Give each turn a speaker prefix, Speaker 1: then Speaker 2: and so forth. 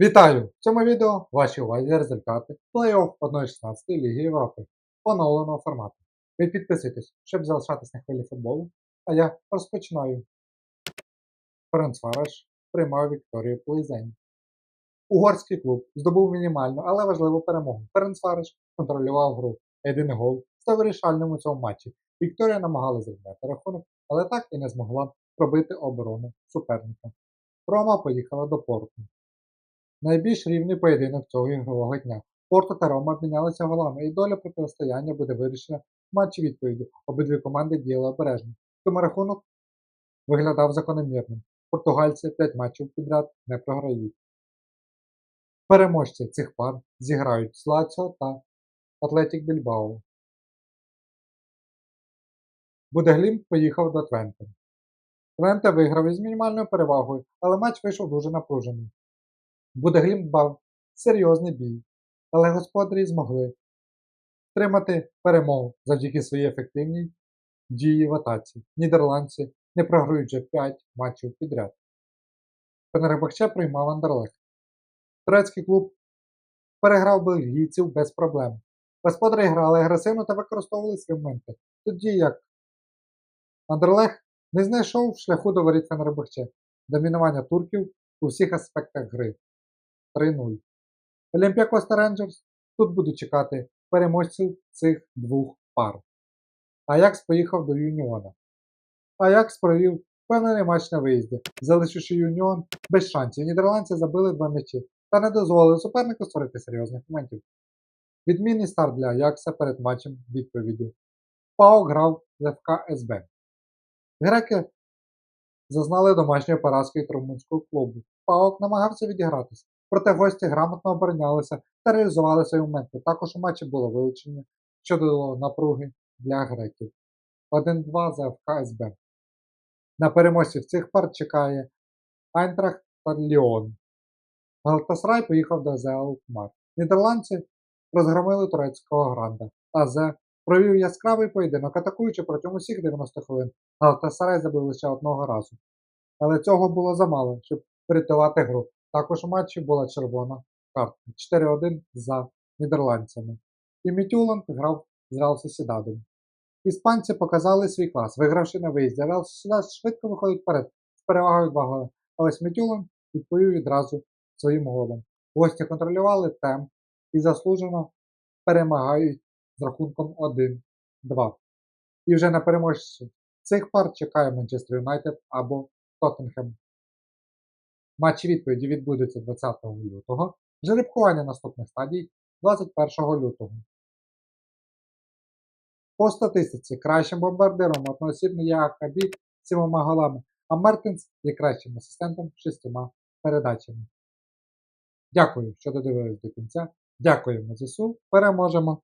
Speaker 1: Вітаю! В цьому відео вашій увазі результати плей-офф 1-16 Ліги Європи поновленого формату. Ви підписуйтесь, щоб залишатись на хвилі футболу, а я розпочинаю. Ференцвараш приймав Вікторію Плейзень. Угорський клуб здобув мінімальну, але важливу перемогу. Ференцвараш контролював гру. Єдиний гол став вирішальним у цьому матчі. Вікторія намагалася зрівняти рахунок, але так і не змогла пробити оборону суперника. Рома поїхала до порту. Найбільш рівний поєдинок цього ігрового дня. Порто та Рома обмінялися голами, і доля протистояння буде вирішена в матчі відповіді. Обидві команди діяли обережно. Тому рахунок виглядав закономірним. Португальці 5 матчів підряд не програють. Переможці цих пар зіграють з та Атлетік Більбао. Будеглім поїхав до Твенте. Твенте виграв із мінімальною перевагою, але матч вийшов дуже напружений. Будеглім дбав серйозний бій, але господарі змогли тримати перемогу завдяки своїй ефективній дії в атаці. Нідерландці не програють вже 5 матчів підряд. Фенербахче приймав Андерлех. Турецький клуб переграв бельгійців без проблем. Господарі грали агресивно та використовували свої моменти, тоді як Андерлех не знайшов шляху до воріт Фенербахче. Домінування турків у всіх аспектах гри. 3-0. Олімпіакос та Рейнджерс тут будуть чекати переможців цих двох пар. Аякс поїхав до Юніона. Аякс провів впевнений матч на виїзді, залишивши Юніон без шансів. Нідерландці забили два м'ячі та не дозволили супернику створити серйозних моментів. Відмінний старт для Аякса перед матчем відповіддю. ПАО грав з ФК СБ. Греки зазнали домашньої поразки від румунського клубу. ПАОК намагався відігратися, проте гості грамотно оборонялися та реалізували свої моменти. Також у матчі було вилучення, що додало напруги для греків. 1-2 за ФК СБ. На переможців цих пар чекає Айнтрахт та Ліон. Галтасрай поїхав до Алкмар. Нідерландці розгромили турецького гранда. АЗ провів яскравий поєдинок, атакуючи протягом усіх 90 хвилин. Галтасарай забив лише одного разу. Але цього було замало, щоб врятувати гру. Також у матчі була червона картка 4-1 за нідерландцями. І Мітюланд грав з Реал Сосідадом. Іспанці показали свій клас, вигравши на виїзді. Реал Сосідад швидко виходить вперед з перевагою 2 голи. А ось Мітюланд відповів відразу своїм голом. Гості контролювали темп і заслужено перемагають з рахунком 1-2. І вже на переможці цих пар чекає Манчестер Юнайтед або Тоттенхем. Матчі відповіді відбудуться 20 лютого, жеребкування наступних стадій 21 лютого. По статистиці кращим бомбардиром одноосібно є Акабі з голами, а Мертенс є кращим асистентом шістьма передачами. Дякую, що додивились до кінця. Дякуємо ЗСУ. Переможемо!